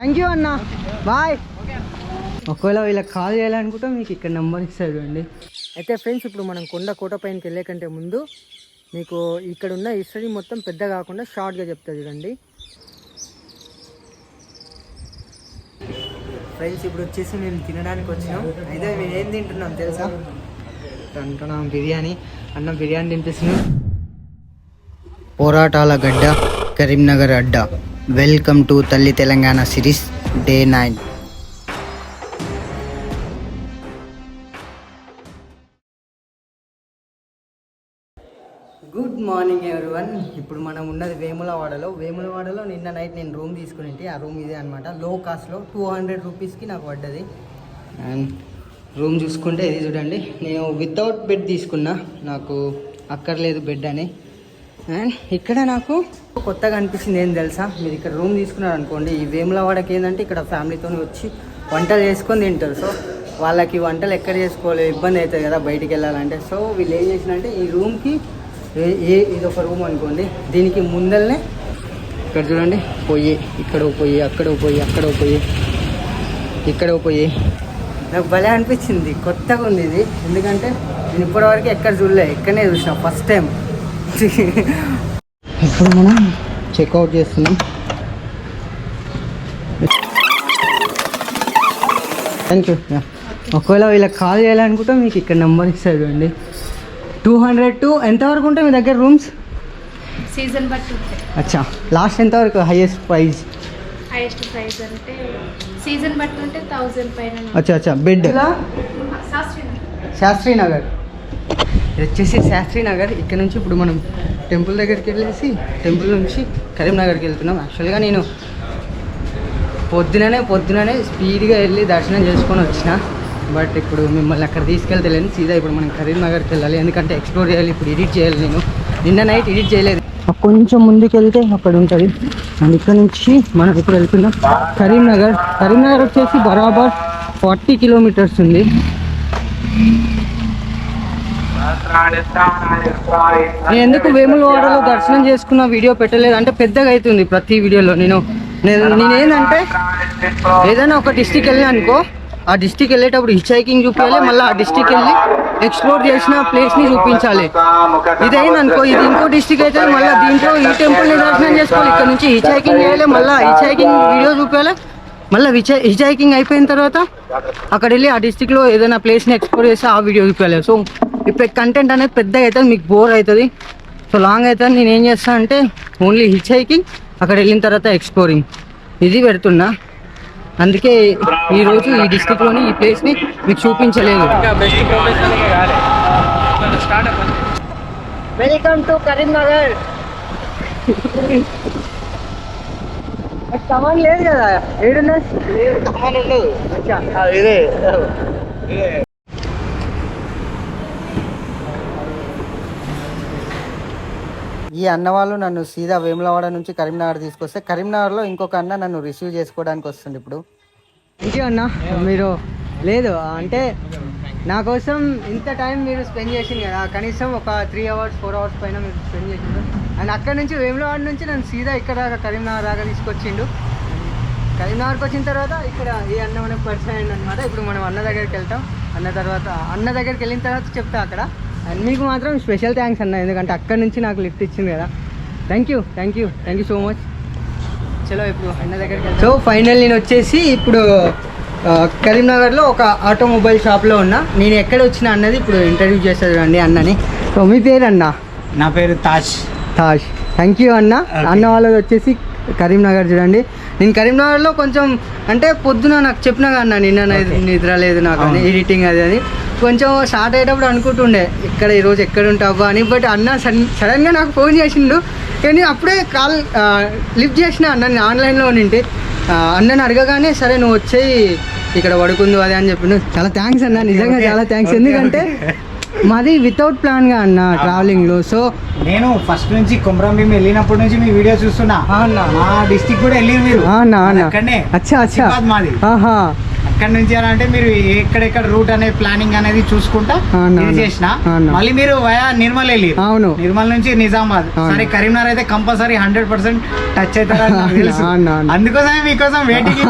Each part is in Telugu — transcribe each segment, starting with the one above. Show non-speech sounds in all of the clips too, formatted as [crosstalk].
థ్యాంక్ యూ అన్న. బాయ్ ఒకవేళ వీళ్ళకి కాల్ చేయాలనుకుంటే మీకు ఇక్కడ నెంబర్ ఇస్తారు చూడండి అయితే ఫ్రెండ్స్ ఇప్పుడు మనం కొండ కోట పైనకి వెళ్ళే కంటే ముందు మీకు ఇక్కడ ఉన్న హిస్టరీ మొత్తం పెద్ద కాకుండా షార్ట్గా చెప్తా చూడండి. ఫ్రెండ్స్ ఇప్పుడు వచ్చేసి మేము తినడానికి వచ్చినాం. అయితే మేము ఏం తింటున్నాం తెలుసా? అంటున్నాం బిర్యానీ. అన్నం బిర్యానీ తినిపిస్తున్నాం. పోరాటాల గడ్డ కరీంనగర్ అడ్డ. Welcome to Thalli Telangana series day nine good morning everyone ఇప్పుడు మనం ఉన్నది వేములవాడలో. వేములవాడలో నిన్న నైట్ నేను రూమ్ తీసుకుని ఆ రూమ్ ఇదే అనమాట లో కాస్ట్లో టూ హండ్రెడ్ రూపీస్కి నాకు పడ్డది. అండ్ రూమ్ చూసుకుంటే ఇది చూడండి. నేను వితౌట్ బెడ్ తీసుకున్నా. నాకు అక్కర్లేదు బెడ్ అని. అండ్ ఇక్కడ నాకు కొత్తగా అనిపించింది ఏం తెలుసా? మీరు ఇక్కడ రూమ్ తీసుకున్నారు అనుకోండి ఈ వేములవాడకి ఏంటంటే ఇక్కడ ఫ్యామిలీతో వచ్చి వంటలు చేసుకొని తింటారు. సో వాళ్ళకి వంటలు ఎక్కడ చేసుకోవాలి? ఇబ్బంది అవుతుంది కదా బయటికి వెళ్ళాలంటే. సో వీళ్ళు ఏం చేసినంటే ఈ రూమ్కి ఏ ఇది ఒక రూమ్ అనుకోండి. దీనికి ముందరనే ఇక్కడ చూడండి పొయ్యి. ఇక్కడ పొయ్యి అక్కడ పొయ్యి అక్కడ పొయ్యి ఇక్కడ పొయ్యి. నాకు భలే అనిపించింది. కొత్తగా ఉంది ఇది. ఎందుకంటే నేను ఇప్పటివరకు ఎక్కడ చూడలే ఎక్కడనే చూసిన ఫస్ట్ టైం ఇప్పుడు మనం చెక్అవుట్ చేస్తున్నాం థ్యాంక్ యూ ఒకవేళ వీళ్ళకి కాల్ చేయాలనుకుంటే మీకు ఇక్కడ నెంబర్ ఇస్తారు చూడండి. టూ హండ్రెడ్ టు ఎంతవరకు ఉంటాయి మీ దగ్గర రూమ్స్ సీజన్ బట్టి అచ్చా. లాస్ట్ ఎంతవరకు హైయెస్ట్ ప్రైస్ హైయెస్ట్ ప్రైస్ అంటే సీజన్ బట్టి ఉంటే థౌజండ్ పైన అచ్చా అచ్చా. బెడ్ శాస్త్రి నగర్ ఇది వచ్చేసి శాస్త్రి నగర్ ఇక్కడ నుంచి ఇప్పుడు మనం టెంపుల్ దగ్గరికి వెళ్ళేసి టెంపుల్ నుంచి కరీంనగర్కి వెళ్తున్నాం. యాక్చువల్గా నేను పొద్దుననే పొద్దుననే స్పీడ్గా వెళ్ళి దర్శనం చేసుకొని వచ్చిన. బట్ ఇప్పుడు మిమ్మల్ని అక్కడ తీసుకెళ్తలేను. సీదా ఇప్పుడు మనం కరీంనగర్కి వెళ్ళాలి. ఎందుకంటే ఎక్స్ప్లోర్ చేయాలి ఇప్పుడు ఎడిట్ చేయాలి నేను. నిన్న నైట్ ఎడిట్ చేయలేదు. కొంచెం ముందుకు వెళ్తే అక్కడ ఉంటుంది. అండ్ ఇక్కడ నుంచి మనం ఇప్పుడు వెళ్తున్నాం కరీంనగర్. కరీంనగర్ వచ్చేసి బరాబర్ ఫార్టీ కిలోమీటర్స్ ఉంది. నేను ఎందుకు వేములవాడలో దర్శనం చేసుకున్న వీడియో పెట్టలేదు? అంటే పెద్దగా అవుతుంది ప్రతి వీడియోలో. నేను నేను ఏదైనా ఒక డిస్టిక్ వెళ్ళినా అనుకో ఆ డిస్టిక్ వెళ్ళేటప్పుడు హిచ్ హైకింగ్ చూపించాలి మళ్ళీ ఆ డిస్టిక్ వెళ్ళి ఎక్స్ప్లోర్ చేసిన ప్లేస్ని చూపించాలి. ఇదైందనుకో ఇది ఇంకో డిస్టిక్ అయితే మళ్ళీ దీంట్లో ఈ టెంపుల్ని దర్శనం చేసుకోవాలి. ఇక్కడ నుంచి హిచ్ హైకింగ్ చేయాలి మళ్ళీ హిచ్ హైకింగ్ వీడియో చూపించాలి మళ్ళీ హిచ్ హిచ్ హైకింగ్ అయిపోయిన తర్వాత అక్కడ వెళ్ళి ఆ డిస్టిక్లో ఏదైనా ప్లేస్ని ఎక్స్ప్లోర్ చేసి ఆ వీడియో చూపించాలి సో ఇప్పుడు కంటెంట్ అనేది పెద్దగా అవుతుంది మీకు బోర్ అవుతుంది. సో లాంగ్ అవుతుంది. నేను ఏం చేస్తాను అంటే ఓన్లీ హిచ్ హైకింగ్ అక్కడ వెళ్ళిన తర్వాత ఎక్స్ప్లోరింగ్ ఇది పెడుతున్నా. అందుకే ఈ రోజు ఈ డిస్టిక్లోని ఈ ప్లేస్ని మీకు చూపించలేదు. వెల్కమ్ టు కరీంనగర్ కమాన్ లేదు కదా? ఏడున్నా ఇదే. ఈ అన్న వాళ్ళు నన్ను సీదా వేములవాడ నుంచి కరీంనగర్ తీసుకొస్తే కరీంనగర్లో ఇంకొక అన్న నన్ను రిసీవ్ చేసుకోవడానికి వస్తుంది ఇప్పుడు. ఇంకే అన్న? మీరు లేదు అంటే నా కోసం ఇంత టైం మీరు స్పెండ్ చేసింది కదా కనీసం ఒక త్రీ అవర్స్ ఫోర్ అవర్స్ పైన మీరు స్పెండ్ చేసిండు అండ్ అక్కడ నుంచి వేములవాడ నుంచి నన్ను సీదా ఇక్కడ దాకా కరీంనగర్ దాకా తీసుకొచ్చిండు. కరీంనగర్కి వచ్చిన తర్వాత ఇక్కడ ఈ అన్న మనకు పరిచయం అయింది అనమాట ఇప్పుడు మనం అన్న దగ్గరికి వెళ్తాం. అన్న తర్వాత అన్న దగ్గరికి వెళ్ళిన తర్వాత చెప్తా అక్కడ. అండ్ మీకు మాత్రం స్పెషల్ థ్యాంక్స్ అన్న ఎందుకంటే అక్కడ నుంచి నాకు లిఫ్ట్ ఇచ్చింది కదా. Thank you thank you thank you so much చలో ఇప్పుడు అన్న దగ్గరికి సో ఫైనల్ నేను వచ్చేసి ఇప్పుడు కరీంనగర్లో ఒక ఆటోమొబైల్ షాప్లో ఉన్నా. నేను ఎక్కడ వచ్చిన అన్నది ఇప్పుడు ఇంటర్వ్యూ చేస్తాను చూడండి అన్నని. సో మీ పేరు అన్న నా పేరు తాజ్. తాజ్. థ్యాంక్ యూ అన్న. అన్న వాళ్ళది వచ్చేసి కరీంనగర్ చూడండి. నేను కరీంనగర్లో కొంచెం అంటే పొద్దున నాకు చెప్పినా అన్న నిన్న నిద్ర లేదు నాకు అని ఎడిటింగ్ అది అని. కొంచెం స్టార్ట్ అయ్యేటప్పుడు అనుకుంటుండే ఇక్కడ ఈరోజు ఎక్కడ ఉంటావా అని. బట్ అన్న సడన్ సడన్గా నాకు ఫోన్ చేసిండు. కానీ అప్పుడే కాల్ లిఫ్ట్ చేసిన అన్న నేను ఆన్లైన్లో ఆ, అన్నని అడగగానే సరే నువ్వు వచ్చేయి ఇక్కడ పడుకుందు అది అని చెప్పిండు చాలా థ్యాంక్స్ అన్న నిజంగా చాలా థ్యాంక్స్ ఎందుకంటే మాది వితౌట్ ప్లాన్గా అన్న ట్రావెలింగ్లో సో నేను ఫస్ట్ నుంచి కుమ్రం భీమ్ వెళ్ళినప్పటి నుంచి మీ వీడియో చూస్తున్నా. మా డిస్టిక్ కూడా వెళ్ళిరు మీరు. ఆ అన్న ఆ అన్న అక్కడనే. అచ్చా అచ్చా. మాది. ఆహా. ఎక్కడ నుంచి అని అంటే మీరు ఎక్కడెక్కడ రూట్ అనే ప్లానింగ్ అనేది చూసుకుంటా ఇది చేసిన. మళ్ళీ మీరు వయా నిర్మల్ వెళ్ళి అవును. నిర్మల్ నుంచి నిజామాబాద్. సరే కరీంనగర్ అయితే కంపల్సరీ హండ్రెడ్ పర్సెంట్ టచ్ అవుతారని [laughs] తెలుసు. అవును. అందుకోసమే మీకోసం వెయిటింగ్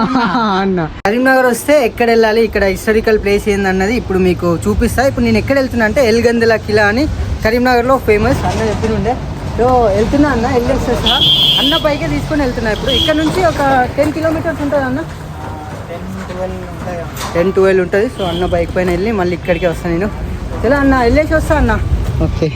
[laughs] కరీంనగర్ వస్తే ఎక్కడ వెళ్ళాలి? ఇక్కడ హిస్టారికల్ ప్లేస్ ఏందన్నది ఇప్పుడు మీకు చూపిస్తా. ఇప్పుడు నేను ఎక్కడ వెళ్తున్నా అంటే ఎల్గందల కిలా అని కరీంనగర్లో ఫేమస్ అన్న చెప్పిండే సో వెళ్తున్నా అన్న వెళ్ళేసేసా అన్న పైకే తీసుకొని వెళ్తున్నా ఇప్పుడు. ఇక్కడ నుంచి ఒక టెన్ కిలోమీటర్స్ ఉంటుంది అన్న టెన్ ట్వెల్వ్ ఉంటుంది. సో అన్న బైక్ పైన వెళ్ళి మళ్ళీ ఇక్కడికి వస్తాను నేను. ఎలా అన్న? వెళ్ళేసి వస్తా అన్న. ఓకే.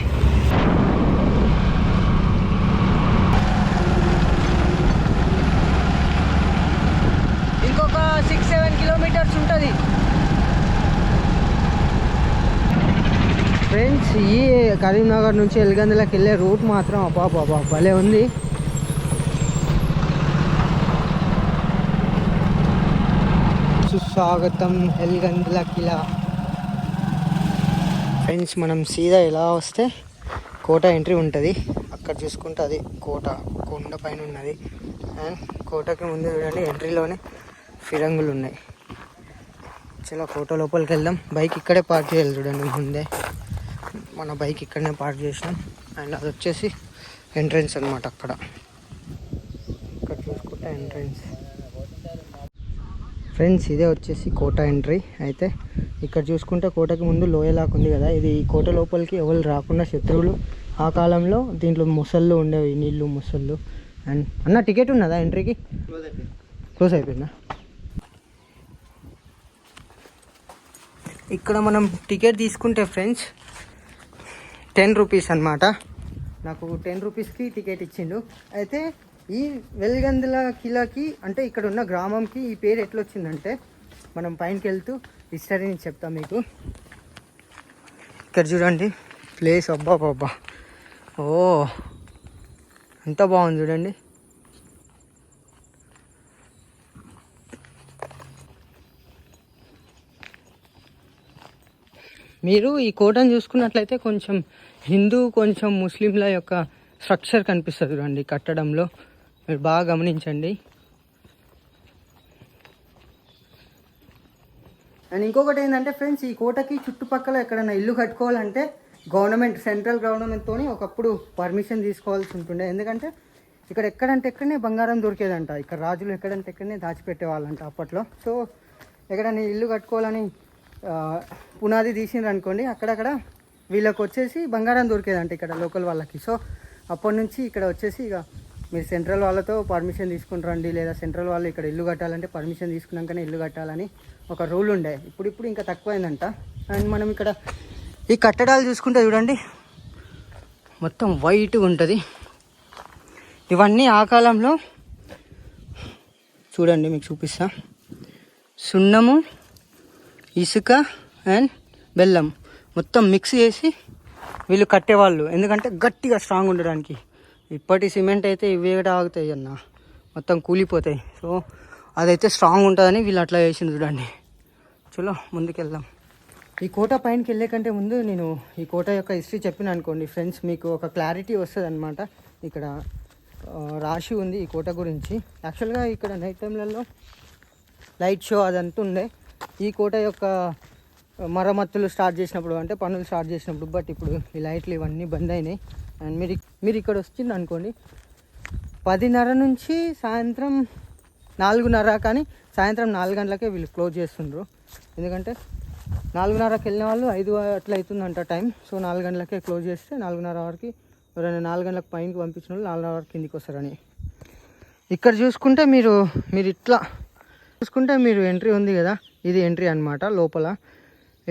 ఇంకొక సిక్స్ సెవెన్ కిలోమీటర్స్ ఉంటుంది. ఫ్రెండ్స్ ఈ కరీంనగర్ నుంచి ఎల్గందులకు వెళ్ళే రూట్ మాత్రం అబ్బా బాబా భలే ఉంది. సుస్వాగతం ఎల్గందుల కిలా ఫ్రెండ్స్ మనం సీదా ఎలా వస్తే కోట ఎంట్రీ ఉంటుంది. అక్కడ చూసుకుంటే అది కోట కొండ పైన ఉన్నది అండ్ కోటకి ముందు చూడండి ఎంట్రీలోనే ఫిరంగులు ఉన్నాయి. చాలా కోట లోపలికి వెళ్దాం బైక్ ఇక్కడే పార్క్ చేయాలి చూడండి ముందే. మన బైక్ ఇక్కడనే పార్క్ చేసినాం. అండ్ అది వచ్చేసి ఎంట్రన్స్ అనమాట అక్కడ. ఇక్కడ చూసుకుంటే ఎంట్రన్స్ ఫ్రెండ్స్ ఇదే వచ్చేసి కోట ఎంట్రీ. అయితే ఇక్కడ చూసుకుంటే కోటకి ముందు లోయలాగా ఉంది కదా. ఇది ఈ కోట లోపలికి ఎవరు రాకుండా శత్రువులు. ఆ కాలంలో దీంట్లో ముసళ్ళు ఉండేవి నీళ్ళు ముసళ్ళు. అండ్ అన్న టికెట్ ఉన్నదా ఎంట్రీకి? క్లోజ్ అయిపోయిందా? ఇక్కడ మనం టికెట్ తీసుకుంటే ఫ్రెండ్స్ టెన్ రూపీస్ అన్నమాట. నాకు టెన్ రూపీస్కి టికెట్ ఇచ్చిండు. అయితే ఈ వెల్గందుల కిలాకి అంటే ఇక్కడ ఉన్న గ్రామంకి ఈ పేరు ఎట్లా వచ్చిందంటే మనం పైనకి వెళ్తూ హిస్టరీని చెప్తాం మీకు. ఇక్కడ చూడండి ప్లేస్ అబ్బా బాబా. ఓ ఎంత బాగుంది చూడండి. మీరు ఈ కోటను చూసుకున్నట్లయితే కొంచెం హిందూ కొంచెం ముస్లింల యొక్క స్ట్రక్చర్ కనిపిస్తుంది చూడండి కట్టడంలో. మీరు బాగా గమనించండి. అండ్ ఇంకొకటి ఏంటంటే ఫ్రెండ్స్ ఈ కోటకి చుట్టుపక్కల ఎక్కడైనా ఇల్లు కట్టుకోవాలంటే గవర్నమెంట్ సెంట్రల్ గవర్నమెంట్తో ఒకప్పుడు పర్మిషన్ తీసుకోవాల్సి ఉంటుండే. ఎందుకంటే ఇక్కడ ఎక్కడంటే ఎక్కడనే బంగారం దొరికేదంట. ఇక్కడ రాజులు ఎక్కడంటే ఎక్కడనే దాచిపెట్టేవాళ్ళంట అప్పట్లో. సో ఎక్కడైనా ఇల్లు కట్టుకోవాలని పునాది తీసిండ్రు అనుకోండి అక్కడక్కడ వీళ్ళకి వచ్చేసి బంగారం దొరికేదంట ఇక్కడ లోకల్ వాళ్ళకి. సో అప్పటి నుంచి ఇక్కడ వచ్చేసి ఇక మీరు సెంట్రల్ వాళ్ళతో పర్మిషన్ తీసుకుని రండి లేదా సెంట్రల్ వాళ్ళు ఇక్కడ ఇల్లు కట్టాలంటే పర్మిషన్ తీసుకున్నాకనే ఇల్లు కట్టాలని ఒక రూల్ ఉండే. ఇప్పుడు ఇప్పుడు ఇంకా తక్కువైందంట. అండ్ మనం ఇక్కడ ఈ కట్టడాలు చూసుకుంటే చూడండి మొత్తం వైట్గా ఉంటుంది. ఇవన్నీ ఆ కాలంలో చూడండి మీకు చూపిస్తా. సున్నము ఇసుక అండ్ బెల్లం. మొత్తం మిక్స్ చేసి వీళ్ళు కట్టేవాళ్ళు. ఎందుకంటే గట్టిగా స్ట్రాంగ్ ఉండడానికి. ఇప్పటి సిమెంట్ అయితే ఇవి కూడా ఆగుతాయి అన్న. మొత్తం కూలిపోతాయి. సో అదైతే స్ట్రాంగ్ ఉంటుందని వీళ్ళు అట్లా చేసింది చూడండి. చలో ముందుకెళ్దాం. ఈ కోట పైనకి వెళ్ళే కంటే ముందు నేను ఈ కోట యొక్క హిస్టరీ చెప్పిన అనుకోండి. ఫ్రెండ్స్ మీకు ఒక క్లారిటీ వస్తుంది అనమాట ఇక్కడ రాసి ఉంది ఈ కోట గురించి. యాక్చువల్గా ఇక్కడ నైట్ టైంలలో లైట్ షో అదంతా ఉండే. ఈ కోట యొక్క మరమ్మతులు స్టార్ట్ చేసినప్పుడు అంటే పనులు స్టార్ట్ చేసినప్పుడు బట్ ఇప్పుడు ఈ లైట్లు ఇవన్నీ బంద్ అయినాయి. అండ్ మీరు మీరు ఇక్కడ వచ్చింది అనుకోండి పదిన్నర నుంచి సాయంత్రం నాలుగున్నర కానీ సాయంత్రం నాలుగు గంటలకే వీళ్ళు క్లోజ్ చేస్తుండ్రు. ఎందుకంటే నాలుగున్నరకి వెళ్ళిన వాళ్ళు ఐదు అట్లా అవుతుందంట టైం. సో నాలుగు గంటలకే క్లోజ్ చేస్తే నాలుగున్నర వరకు ఎవరైనా నాలుగు గంటలకు పైనకి పంపించిన వాళ్ళు నాలుగున్నర వరకు కిందికి వస్తారని. ఇక్కడ చూసుకుంటే మీరు మీరు ఇట్లా చూసుకుంటే మీరు ఎంట్రీ ఉంది కదా ఇది ఎంట్రీ అన్నమాట లోపల.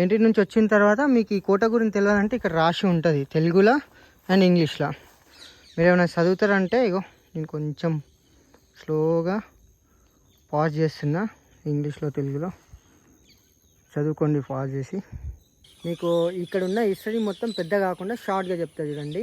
ఎంట్రీ నుంచి వచ్చిన తర్వాత మీకు ఈ కోట గురించి తెలియాలంటే ఇక్కడ రాసి ఉంటుంది. తెలుగులో? అండ్ ఇంగ్లీష్లో. మీరు ఏమైనా చదువుతారంటే ఇగో నేను కొంచెం స్లోగా పాజ్ చేస్తున్నా ఇంగ్లీష్లో తెలుగులో. చదువుకోండి పాజ్ చేసి. మీకు ఇక్కడ ఉన్న హిస్టరీ మొత్తం పెద్ద కాకుండా షార్ట్గా చెప్తా చూడండి.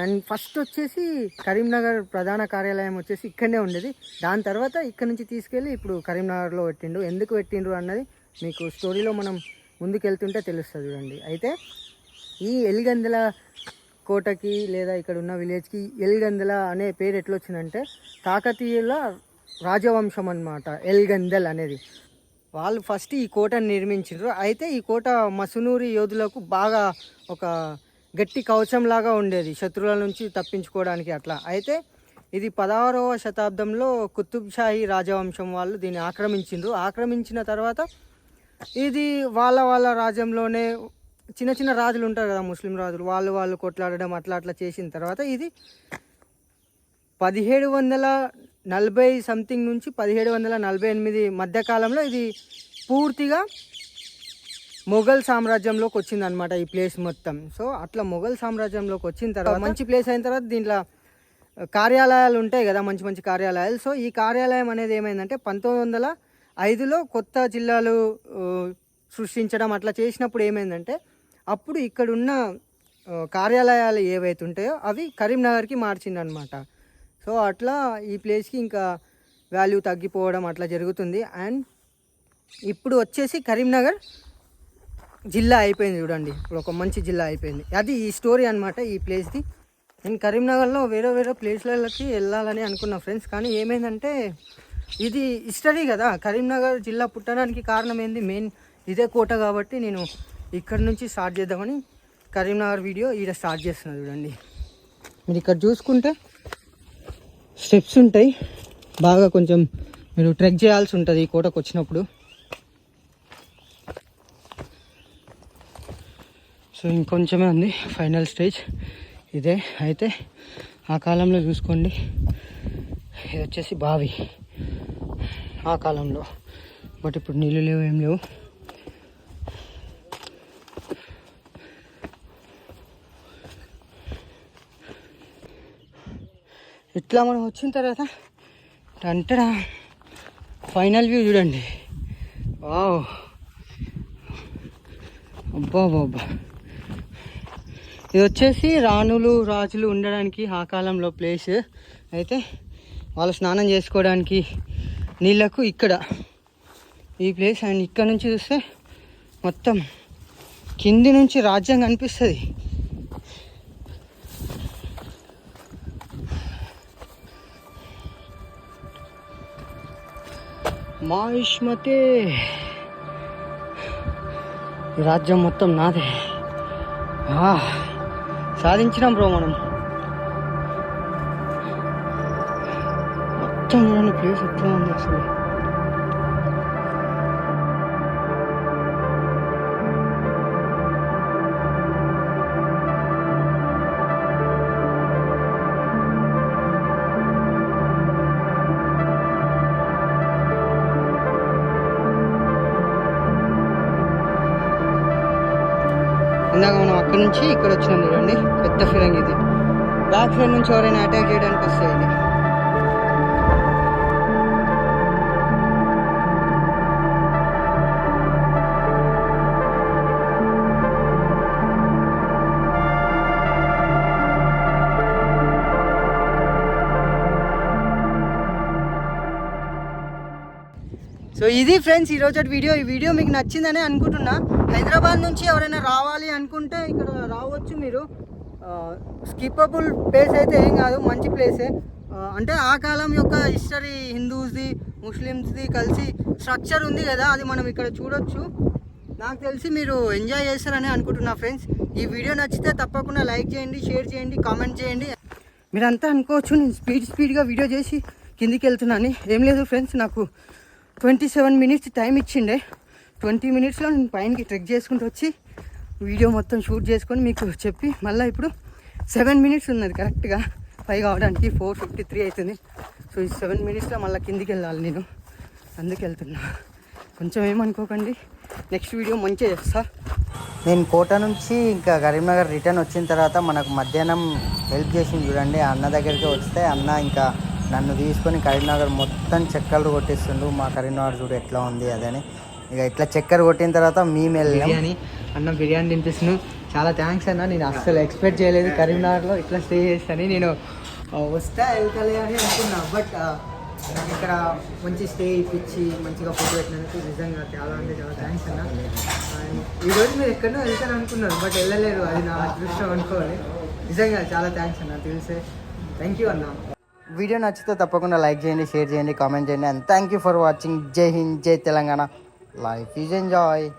అండ్ ఫస్ట్ వచ్చేసి కరీంనగర్ ప్రధాన కార్యాలయం వచ్చేసి ఇక్కడనే ఉండేది. దాని తర్వాత ఇక్కడ నుంచి తీసుకెళ్ళి ఇప్పుడు కరీంనగర్లో పెట్టిండు ఎందుకు పెట్టిండ్రు అన్నది మీకు స్టోరీలో మనం ముందుకెళ్తుంటే తెలుస్తుంది చూడండి. అయితే ఈ ఎలిగందల కోటకి లేదా ఇక్కడ ఉన్న విలేజ్కి ఎల్గందల అనే పేరు ఎట్లా వచ్చిందంటే కాకతీయుల రాజవంశం అన్నమాట ఎల్గందల్ అనేది. వాళ్ళు ఫస్ట్ ఈ కోటను నిర్మించారు అయితే ఈ కోట మసునూరి యోధులకు బాగా ఒక గట్టి కవచంలాగా ఉండేది శత్రువుల నుంచి తప్పించుకోవడానికి అట్లా. అయితే ఇది పదహారవ శతాబ్దంలో కుతుబ్షాహీ రాజవంశం వాళ్ళు దీన్ని ఆక్రమించిండ్రు. ఆక్రమించిన తర్వాత ఇది వాళ్ళ వాళ్ళ రాజ్యంలోనే చిన్న చిన్న రాజులు ఉంటారు కదా ముస్లిం రాజులు వాళ్ళు వాళ్ళు కొట్లాడడం అట్లా అట్లా చేసిన తర్వాత ఇది పదిహేడు వందల నలభై సంథింగ్ నుంచి పదిహేడు వందల నలభై ఎనిమిది మధ్యకాలంలో ఇది పూర్తిగా మొఘల్ సామ్రాజ్యంలోకి వచ్చింది అనమాట ఈ ప్లేస్ మొత్తం. సో అట్లా మొఘల్ సామ్రాజ్యంలోకి వచ్చిన తర్వాత మంచి ప్లేస్ అయిన తర్వాత దీంట్లో కార్యాలయాలు ఉంటాయి కదా మంచి మంచి కార్యాలయాలు. సో ఈ కార్యాలయం అనేది ఏమైందంటే పంతొమ్మిది వందల ఐదులో కొత్త జిల్లాలు సృష్టించడం అట్లా చేసినప్పుడు ఏమైందంటే అప్పుడు ఇక్కడున్న కార్యాలయాలు ఏవైతే ఉంటాయో అవి కరీంనగర్కి మార్చిందనమాట. సో అట్లా ఈ ప్లేస్కి ఇంకా వాల్యూ తగ్గిపోవడం అట్లా జరుగుతుంది. అండ్ ఇప్పుడు వచ్చేసి కరీంనగర్ జిల్లా అయిపోయింది చూడండి. ఇప్పుడు ఒక మంచి జిల్లా అయిపోయింది. అది ఈ స్టోరీ అనమాట ఈ ప్లేస్ది. నేను కరీంనగర్లో వేరే వేరే ప్లేస్లకి వెళ్ళాలని అనుకున్నా ఫ్రెండ్స్ కానీ ఏమైందంటే ఇది హిస్టరీ కదా. కరీంనగర్ జిల్లా పుట్టడానికి కారణం ఏంది? మెయిన్ ఇదే కోట కాబట్టి నేను ఇక్కడ నుంచి స్టార్ట్ చేద్దామని కరీంనగర్ వీడియో ఈడ స్టార్ట్ చేస్తున్నా చూడండి. మీరు ఇక్కడ చూసుకుంటే స్టెప్స్ ఉంటాయి. బాగా కొంచెం మీరు ట్రెక్ చేయాల్సి ఉంటుంది ఈ కోటకు వచ్చినప్పుడు. సో ఇంకొంచెమే ఉంది ఫైనల్ స్టేజ్ ఇదే. అయితే ఆ కాలంలో చూసుకోండి. ఇది వచ్చేసి బావి. ఆ కాలంలో. బట్ ఇప్పుడు నీళ్ళు లేవు ఏం లేవు. ఇట్లా మనం వచ్చిన తర్వాత అంటడా ఫైనల్ వ్యూ చూడండి. వావ్. అబ్బా ఇది వచ్చేసి రాణులు రాజులు ఉండడానికి ఆ కాలంలో ప్లేస్ అయితే వాళ్ళు స్నానం చేసుకోవడానికి నీళ్ళకు ఇక్కడ. ఈ ప్లేస్ అండ్ ఇక్కడ నుంచి చూస్తే మొత్తం కింది నుంచి రాజ్యం కనిపిస్తుంది. మాయుష్మతే ఈ రాజ్యం మొత్తం నాదే. సాధించినాం బ్రో మనం. మొత్తం ప్లేస్ ఎట్లా ఉంది అసలు? ఇందాక మనం అక్కడ నుంచి ఇక్కడ వచ్చినాం చూడండి పెద్ద ఫిరంగ్ ఇది. బ్యాక్ సైడ్ నుంచి ఎవరైనా అటాక్ చేయడానికి వస్తాయి ఇది సో ఇది ఫ్రెండ్స్ ఈరోజు వీడియో ఈ వీడియో మీకు నచ్చిందనే అనుకుంటున్నా. హైదరాబాద్ నుంచి ఎవరైనా రావాలి అనుకుంటే ఇక్కడ రావచ్చు మీరు. స్కిప్పబుల్ ప్లేస్ అయితే ఏం కాదు మంచి ప్లేసే అంటే ఆ కాలం యొక్క హిస్టరీ హిందూస్ది ముస్లిమ్స్ది కలిసి స్ట్రక్చర్ ఉంది కదా అది మనం ఇక్కడ చూడొచ్చు. నాకు తెలిసి మీరు ఎంజాయ్ చేస్తారని అనుకుంటున్నా ఫ్రెండ్స్ ఈ వీడియో నచ్చితే తప్పకుండా లైక్ చేయండి షేర్ చేయండి కామెంట్ చేయండి. మీరంతా అనుకోవచ్చు నేను స్పీడ్ స్పీడ్గా వీడియో చేసి కిందికి వెళ్తున్నాను. ఏం లేదు ఫ్రెండ్స్ నాకు ట్వంటీ సెవెన్ మినిట్స్ టైం ఇచ్చిండే. ట్వంటీ మినిట్స్లో నేను పైనకి ట్రెక్ చేసుకుంటూ వచ్చి వీడియో మొత్తం షూట్ చేసుకొని మీకు చెప్పి మళ్ళీ ఇప్పుడు సెవెన్ మినిట్స్ ఉన్నది కరెక్ట్గా. పైగా కావడానికి ఫోర్ ఫిఫ్టీ త్రీ అవుతుంది. సో ఈ సెవెన్ మినిట్స్లో మళ్ళీ కిందికి వెళ్ళాలి నేను. అందుకు వెళ్తున్నా. కొంచెం ఏమనుకోకండి. నెక్స్ట్ వీడియో మంచిగా చేస్తా. నేను కోట నుంచి ఇంకా కరీంనగర్ రిటర్న్ వచ్చిన తర్వాత మనకు మధ్యాహ్నం హెల్ప్ చేసింది చూడండి. అన్న దగ్గరికి వస్తే అన్న ఇంకా నన్ను తీసుకొని కరీంనగర్ మొత్తం చెక్కలు కొట్టిస్తుండు. మా కరీంనగర్ చూడు ఎట్లా ఉంది అదని. ఇక ఇట్లా చక్కెర కొట్టిన తర్వాత మేము వెళ్ళాం. బిర్యానీ అన్న బిర్యానీ తినిపిస్తున్నాను చాలా థ్యాంక్స్ అన్న నేను అస్సలు ఎక్స్పెక్ట్ చేయలేదు. కరీంనగర్లో ఇట్లా స్టే చేస్తాను నేను వస్తా వెళ్తలే అని అనుకున్నా. బట్ నాకు ఇక్కడ మంచి స్టే ఇప్పించి మంచిగా ఫుడ్ పెట్టినందుకు నిజంగా చాలా అంటే చాలా థ్యాంక్స్ అన్న. ఈరోజు మీరు ఎక్కడో వెళ్తారు అనుకున్నారు బట్ వెళ్ళలేరు అది నా అదృష్టం అనుకోవాలి. నిజంగా చాలా థ్యాంక్స్ అన్న తెలిసే. థ్యాంక్ యూ అన్న. వీడియో నచ్చితే తప్పకుండా లైక్ చేయండి షేర్ చేయండి కామెంట్ చేయండి. And thank you for watching జై హింద్ జై తెలంగాణ life is enjoy.